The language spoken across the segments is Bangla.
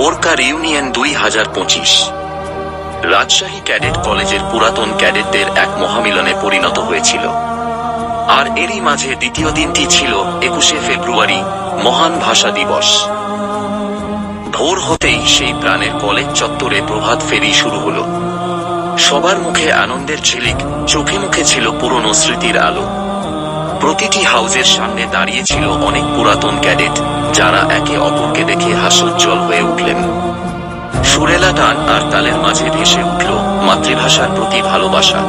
ওরকার ইউনিয়ন দুই হাজার পঁচিশ। রাজশাহী ক্যাডেট কলেজের পুরাতন ক্যাডেটদের এক মহামিলনে পরিণত হয়েছিল। আর এরই মাঝে দ্বিতীয় দিনটি ছিল একুশে ফেব্রুয়ারি, মহান ভাষা দিবস। ভোর হতেই সেই প্রাণের কলেজ চত্বরে প্রভাত ফেরি শুরু হলো। সবার মুখে আনন্দের ঝিলিক, চোখে মুখে ছিল পুরনো স্মৃতির আলো। প্রতিটি হাউজের সামনে দাঁড়িয়ে ছিল অনেক পুরাতন ক্যাডেট, যারা একে অপরকে দেখে হাস্যোজ্জ্বল হয়ে উঠলেন। সুরেলা টান আর তালের মাঝে ভেসে উঠল মাতৃভাষার প্রতি ভালোবাসা।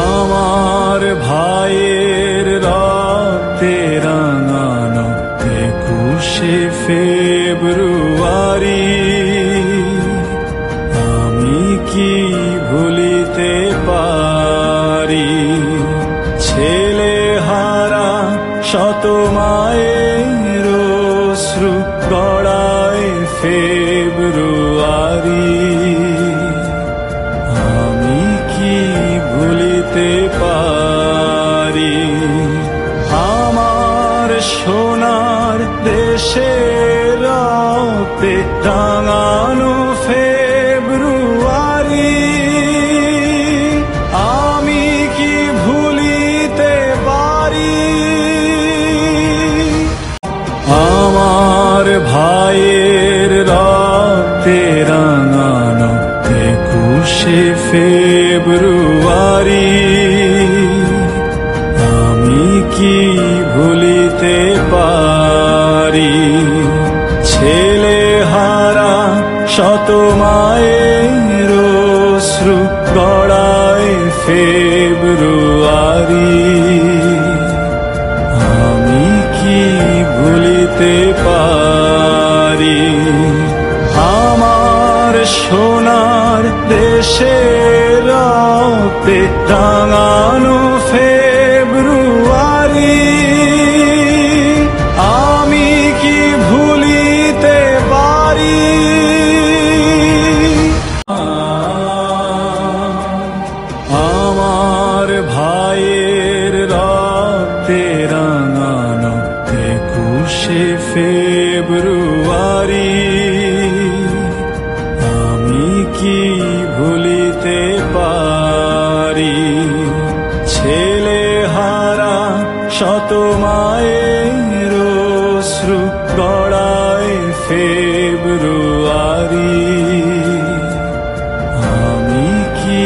আমার ভাইয়ের রক্তে রাঙানো একুশে ফেব্রুয়ারি শত মায়ের শ্রু গড়ায় ফেব্রুয়ারি আমি কি ভুলিতে পারি? আমার সোনার দেশের একুশে ফেব্রুয়ারি। আমি কি ভুলিতে পারি? ছেলে হারা শত মায়ের শ্রু গড়ায় ফেব্রুয়ারি। সোনার দেশের রক্তে রাঙানো ফেব্রুয়ারি। আমি কি ভুলিতে পারি? আমার ভাইয়ের রক্তে রাঙানো একুশে ফেব্রুয়ারি। মায়ের শ্রু গড়ায় ফেব্রুয়ারি আমি কি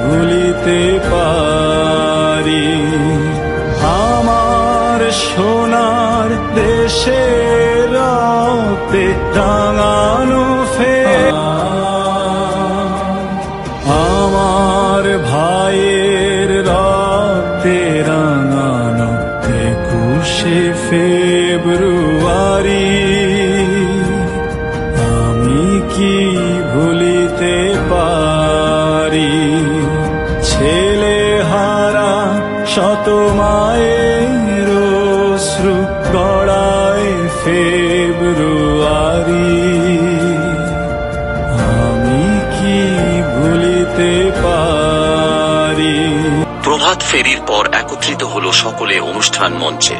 ভুলিতে পারি আমার সোনার দেশের রক্তে রাঙানো একুশে ফেব্রুয়ারি, আমি কি ভুলিতে পারি? ছেলে হারা শত মায়ের শ্রু গড়ায় ফেব্রুয়ারি, আমি কি ভুলিতে পারি? প্রভাত ফেরির পর একত্রিত হলো সকলে অনুষ্ঠান মঞ্চে।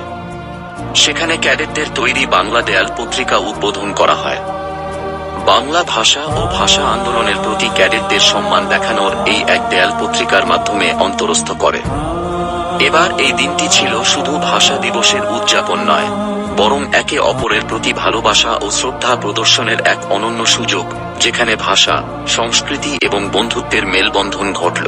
সেখানে ক্যাডেটদের তৈরি বাংলা দেয়াল পত্রিকা উদ্বোধন করা হয়। বাংলা ভাষা ও ভাষা আন্দোলনের প্রতি ক্যাডেটদের সম্মান দেখানোর এই এক দেয়াল পত্রিকার মাধ্যমে অন্তরস্থ করে। এবার এই দিনটি ছিল শুধু ভাষা দিবসের উদযাপন নয়, বরং একে অপরের প্রতি ভালোবাসা ও শ্রদ্ধা প্রদর্শনের এক অনন্য সুযোগ, যেখানে ভাষা, সংস্কৃতি এবং বন্ধুত্বের মেলবন্ধন ঘটল।